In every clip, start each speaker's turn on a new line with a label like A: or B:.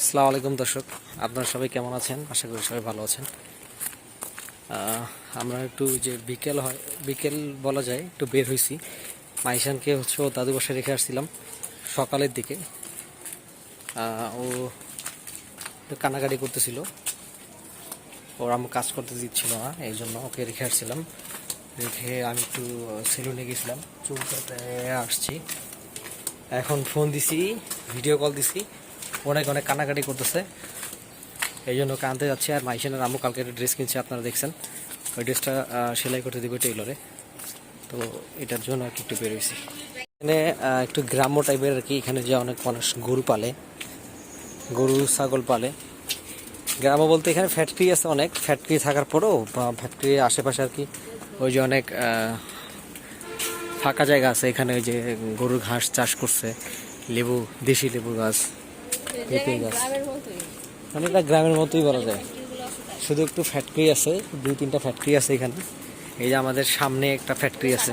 A: আসসালামু আলাইকুম দর্শক, আপনারা সবাই কেমন আছেন? আশা করি সবাই ভালো আছেন। আমরা একটু যে বিকেল হয়, বিকেল বলা যায়, একটু বের হয়েছি মাইশানকে হচ্ছে ও দাদু বসে রেখে আসছিলাম সকালের দিকে। ও একটু কানাকাটি করতেছিল। ওর আমি কাজ করতে দিচ্ছিল না, এই জন্য ওকে রেখে আসছিলাম। রেখে আমি একটু সেলুনে গেছিলাম। চুল কাটতে আসছি। এখন ফোন দিছি, ভিডিও কল দিছি। অনেক অনেক কান্নাকাটি করতেছে। এই জন্য ওকে আনতে যাচ্ছি আর মাইশানের আম্মু কালকে একটা ড্রেস কিনছে, আপনারা দেখছেন। ওই ড্রেসটা সেলাই করতে দিবে টেইলরে। তো এটার জন্য আর কি একটু বেরোইছি এখানে একটু গ্রাম্য টাইপের আর কি, এখানে যে অনেক মানুষ গরু পালে, গরু, ছাগল পালে। গ্রাম্য বলতে এখানে ফ্যাক্টরি আছে অনেক। ফ্যাক্টরি থাকার পরেও ফ্যাক্টরির আশেপাশে আর কি, ওই যে অনেক ফাঁকা জায়গা আছে। এখানে ওই যে গরুর ঘাস চাষ করছে, লেবু, দেশি লেবু গাছ। পেঁপে গাছ। এটা গ্রামের মতোই বলা যায়। শুধু একটু ফ্যাক্টরি আছে দুই তিনটা ফ্যাক্টরি আছে এখানে। এই যে আমাদের সামনে একটা ফ্যাক্টরি আছে।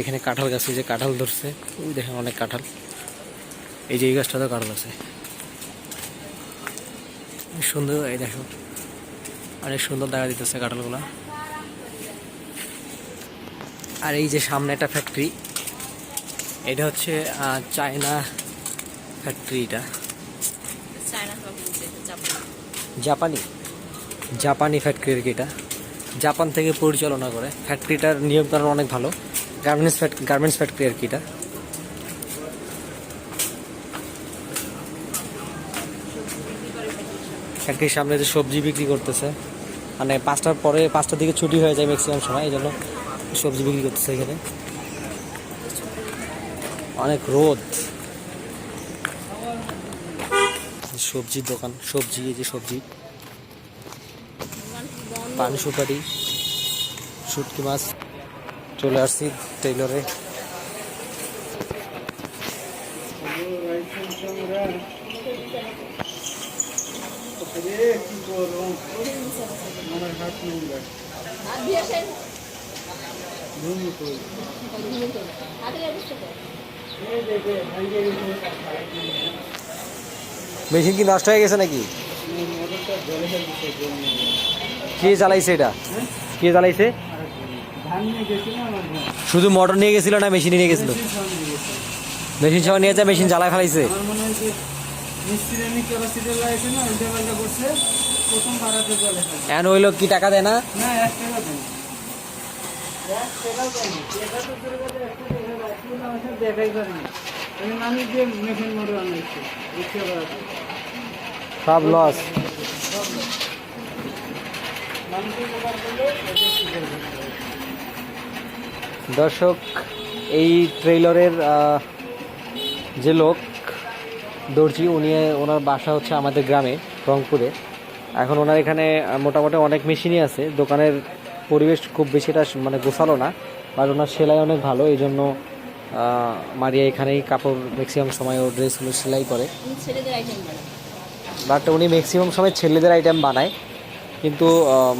A: এখানে কাঁঠাল গাছে যে কাঁঠাল ধরছে। ওই দেখেন অনেক কাঁঠাল। এই যে এই গাছটাতেও কাঁঠাল আছে। সুন্দর এই দেখো। অনেক সুন্দর দেখা দিতেছে কাঁঠালগুলা। আর এই যে সামনে একটা ফ্যাক্টরি এটা হচ্ছে চায়না ফ্যাক্টরি এটা জাপানি। জাপানি? ফ্যাক্টরি আর কি এটা। জাপান থেকে পরিচালনা করে। ফ্যাক্টরিটার নিয়মকানুন অনেক ভালো। গার্মেন্টস গার্মেন্টস ফ্যাক্টরি আর কি এটা। ফ্যাক্টরির সামনে যে সবজি বিক্রি করতেছে। মানে পাঁচটার পরে পাঁচটার দিকে ছুটি হয়ে যায় ম্যাক্সিমাম সময় এই জন্য সবজি বিক্রি করতেছে এখানে। অনেক রোদ। সবজির দোকান সবজি এই যে সবজি। পান সুপারি শুটকি মাছ। চলে আসছি টেইলরে। মেশিন কি নষ্ট হয়ে গেছে নাকি? কে চালাইছে এটা? কে চালাইছে শুধু মোটর নিয়ে গেছিল না মেশিন নিয়ে গেছিল? মেশিন সবাই নিয়ে মেশিন চালায় ফেলাইছে? এখন ওই কি টাকা দেয় না?
B: দেখাই
A: সব লস
B: এটা
A: দর্শক, এই ট্রেইলরের যে লোক দর্জি, উনি ওনার বাসা হচ্ছে আমাদের গ্রামে, রংপুরে। এখন ওনার এখানে মোটামুটি অনেক মেশিনই আছে। দোকানের পরিবেশ খুব বেশিটা মানে গোছালো না আর ওনার সেলাই অনেক ভালো এই জন্য মারিয়া এখানেই কাপড় ম্যাক্সিমাম সময় ও ড্রেসগুলো সেলাই করে।
C: ছেলেদের আইটেম বানায়।
A: বাট উনি ম্যাক্সিমাম সময় ছেলেদের আইটেম বানায়। কিন্তু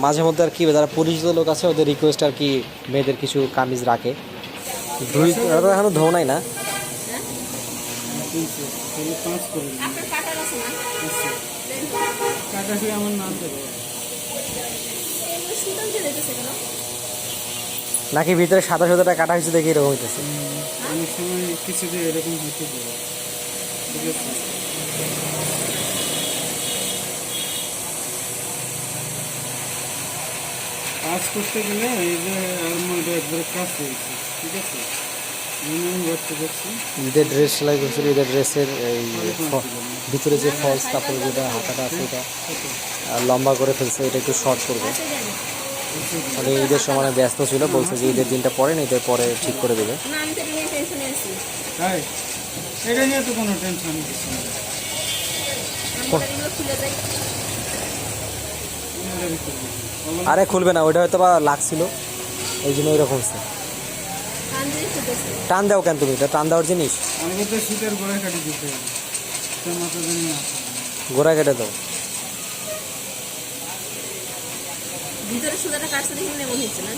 A: মাঝে মধ্যে আর কি যারা পরিচিত লোক আছে ওদের রিকোয়েস্ট আর কি মেয়েদের কিছু কামিজ রাখে। এখনও ধো নাই না?
B: আমার নাম দেবো
C: এগুলো সুতাম চলে যেতেছে কেন
A: নাকি ভিতরে সাদা সাদাটা কাটা হয়েছে দেখে এরকম হইতেছে?
B: অনেক সময় কিছু যে এরকম হতে পারে। কাজ করতে গেলে এই যে আর মধ্যে কাজ করেছি ঠিক আছে? মিনিমাম করতে করছি
A: ঈদের ড্রেস সেলাই করছিল ঈদের ড্রেসের এই ভিতরে যে ফলস কাপড় যেটা হাতাটা আছে এটা আহ, লম্বা করে ফেলছে এটা একটু শর্ট করবে।
C: জানি।
A: মানে ঈদের সময় ব্যস্ত ছিল বলছে যে ঈদের দিনটা পরে না ঈদের পরে ঠিক করে দেবে। আরে খুলবে না ওইটা হয়তো বা লাগছিল। এই জন্য
C: খুলতেছে
A: টান দাও কেন তুমি? এটা টান দেওয়ার জিনিস? গোড়া কেটে দাও।
C: ভিতরে সুতাটা কাটছে দেখে মনে হচ্ছে না।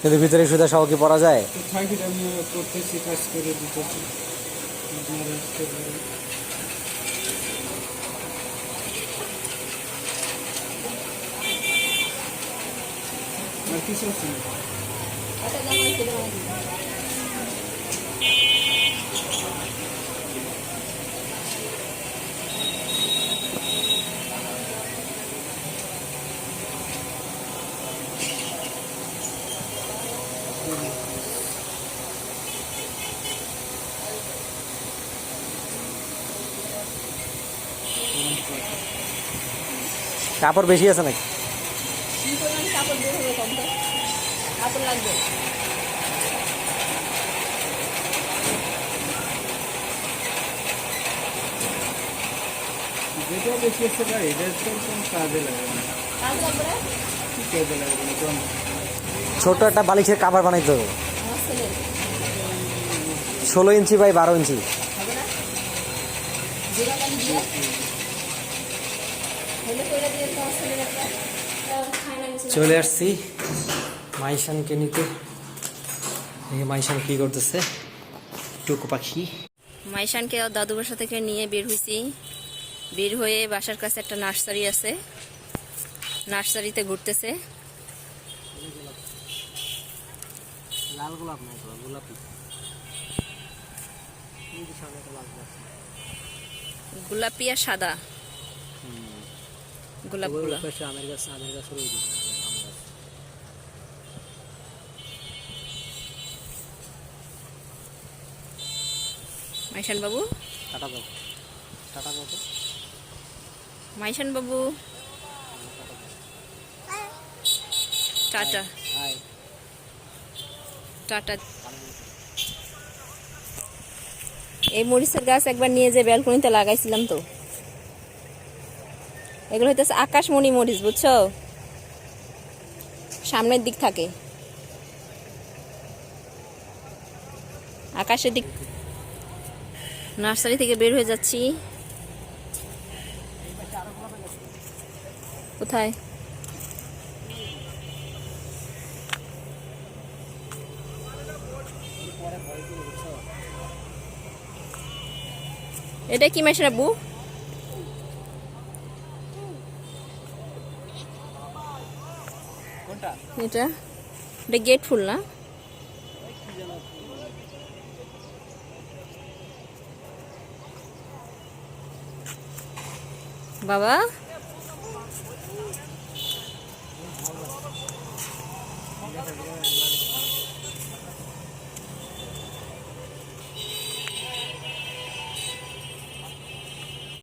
A: কিন্তু ভিতরে সুতা সহ কি পরা যায়?
B: আমি করতেছি কাজ করে দিতেছি। আর কিছু আছে না
C: একটা জামা আছে, এটা বানাই দিবো।
A: কাপড় বেশি আছে নাকি?
B: যেটা বেশি আছে ভাই এটা কাজে
C: লাগবে না
B: কাজে লাগবে না।
A: ছোট একটা বালিশের কাপড় বানাইতে হবে। ষোলো ইঞ্চি বাই বারো ইঞ্চি। চলে আসছি মাইশানকে নিতে। মাইশান কি করতেছে? টুকু পাখি।
C: মাইশানকে দাদু বাসা থেকে নিয়ে বের হয়েছি বের হয়ে বাসার কাছে একটা নার্সারি আছে। নার্সারিতে ঘুরতেছে।
A: লাল গোলাপ নাই গোলাপি।
C: গোলাপি আর সাদা।
A: আমের গাছ আমের গাছ
C: মাইশান বাবু?
A: টাটা দাও টাটা তো
C: মাইশান বাবু। টাটা।
A: Hi
C: tata. এই মরিচের গাছ একবার নিয়ে যে ব্যালকনিতে লাগাইছিলাম তো। এগুলো হইতেছে আকাশমণি মরিচ, বুঝছ? সামনের দিক থাকে। আকাশের দিক নার্সারি থেকে বের হয়ে যাচ্ছি। কোথায়? এটা কি মাসের এটা? এটা? গেট ফুল না? বাবা?